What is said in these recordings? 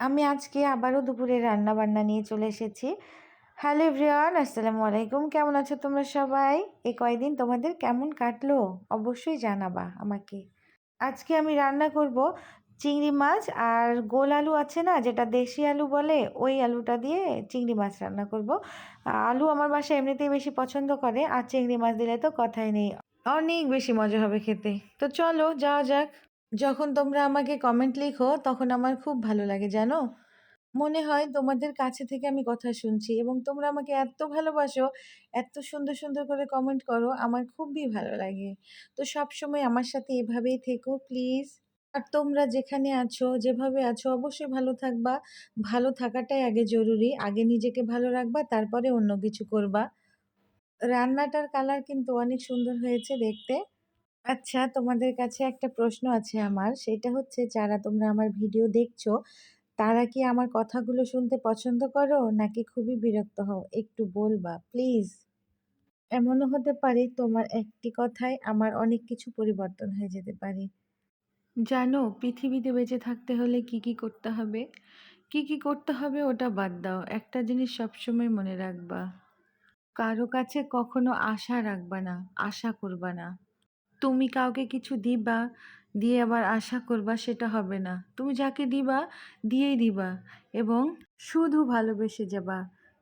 আমি আজকে আবারও দুপুরে রান্না বান্না নিয়ে চলে এসেছি। হ্যালো এভরিওয়ান আসসালামু আলাইকুম। কেমন আছো তোমরা সবাই? এই কয়দিন তোমাদের কেমন কাটলো? অবশ্যই জানাবা আমাকে। আজকে আমি রান্না করব চিংড়ি মাছ আর গোল আলু আছে না, যেটা দেশি আলু বলে, ওই আলুটা দিয়ে চিংড়ি মাছ রান্না করব। আলু আমার বাসায় এমনিতেই বেশি পছন্দ করে, আর চিংড়ি মাছ দিলে তো কথাই নেই। অনেক বেশি মজা হবে খেতে। তো চলো যাওয়া যাক। যখন তোমরা আমাকে কমেন্ট লিখো, তখন আমার খুব ভালো লাগে, জানো? মনে হয় তোমাদের কাছে থেকে আমি কথা শুনছি এবং তোমরা আমাকে এত ভালোবাসো, এত সুন্দর সুন্দর করে কমেন্ট করো, আমার খুবই ভালো লাগে। তো সব সময় আমার সাথে এভাবেই থেকো প্লিজ আর তোমরা যেখানে আছো, যেভাবে আছো, অবশ্যই ভালো থাকবা। ভালো থাকাটাই আগে জরুরি। আগে নিজেকে ভালো রাখবা, তারপরে অন্য কিছু করবা। রান্নাটার কালার কিন্তু অনেক সুন্দর হয়েছে দেখতে। আচ্ছা তোমাদের কাছে একটা প্রশ্ন আছে আমার। সেটা হচ্ছে, যারা তোমরা আমার ভিডিও দেখছ, তারা কি আমার কথাগুলো শুনতে পছন্দ করো, নাকি খুবই বিরক্ত হও? একটু বলবা, প্লিজ। এমনও হতে পারে, তোমার একটি কথায় আমার অনেক কিছু পরিবর্তন হয়ে যেতে পারে। জানো, পৃথিবীতে বেঁচে থাকতে হলে কি কি করতে হবে? কি কি করতে হবে ওটা বাদ দাও, একটা জিনিস সবসময় মনে রাখবা। কারও কাছে কখনো আশা রাখবা না, আশা করবা না। তুমি কাউকে কিছু দিবা, দিয়ে আবার আশা করবা সেটা হবে না। তুমি যাকে দিবা, দিয়েই দিবা এবং শুধু ভালোবেসে যাবা।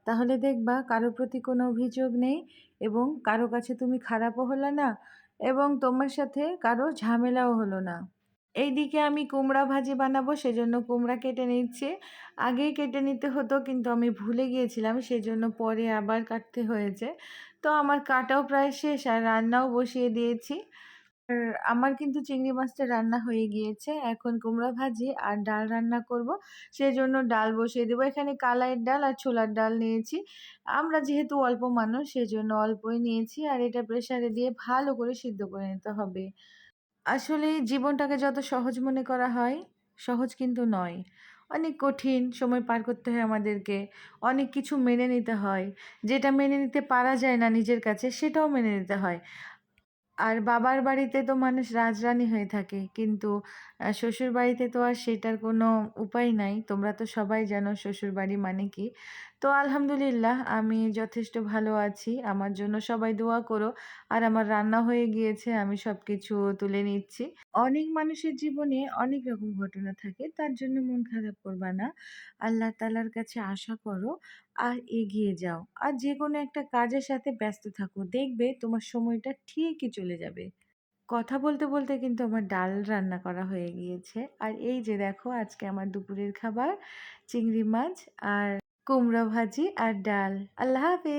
তাহলে দেখবা কারোর প্রতি কোনো অভিযোগ নেই এবং কারও কাছে তুমি খারাপও হলো না এবং তোমার সাথে কারও ঝামেলাও হলো না। এইদিকে আমি কুমড়া ভাজি বানাবো, সেজন্য কুমড়া কেটে নিচ্ছি। আগেই কেটে নিতে হতো, কিন্তু আমি ভুলে গিয়েছিলাম, সেজন্য পরে আবার কাটতে হয়েছে। তো আমার কাটাও প্রায় শেষ, আর রান্নাও বসিয়ে দিয়েছি। আর আমার কিন্তু চিংড়ি মাছটা রান্না হয়ে গিয়েছে। এখন কুমড়া ভাজি আর ডাল রান্না করব, সেজন্য ডাল বসিয়ে দেবো। এখানে কালাইয়ের ডাল আর ছোলার ডাল নিয়েছি। আমরা যেহেতু অল্প মানুষ, সেজন্য অল্পই নিয়েছি, আর এটা প্রেসারে দিয়ে ভালো করে সিদ্ধ করে নিতে হবে। আসলে জীবনটাকে যত সহজ মনে করা হয়, সহজ কিন্তু নয়। অনেক কঠিন সময় পার করতে হয় আমাদেরকে, অনেক কিছু মেনে নিতে হয়। যেটা মেনে নিতে পারা যায় না নিজের কাছে, সেটাও মেনে নিতে হয়। আর বাবার বাড়িতে তো মানুষ রাজরানী হয়ে থাকে। কিন্তু শ্বশুর বাড়িতে তো আর সেটার কোনো উপায় নাই। তোমরা তো সবাই জানো শ্বশুর বাড়ি মানে কি। তো আলহামদুলিল্লাহ, আমি যথেষ্ট ভালো আছি। আমার জন্য সবাই দোয়া করো। আর আমার রান্না হয়ে গিয়েছে, আমি সব কিছু তুলে নিচ্ছি। অনেক মানুষের জীবনে অনেক রকম ঘটনা থাকে, তার জন্য মন খারাপ করবা না। আল্লাহ তালার কাছে আশা করো, আর এগিয়ে যাও। আর যে কোনো একটা কাজের সাথে ব্যস্ত থাকো। দেখবে তোমার সময়টা ঠিকই চলে যাবে। কথা বলতে বলতে কিন্তু আমার ডাল রান্না করা হয়ে গিয়েছে। আর এই যে দেখো, আজকে আমার দুপুরের খাবার, চিংড়ি মাছ আর কুমড়ো ভাজি আর ডাল। আল্লাহ হাফেজ!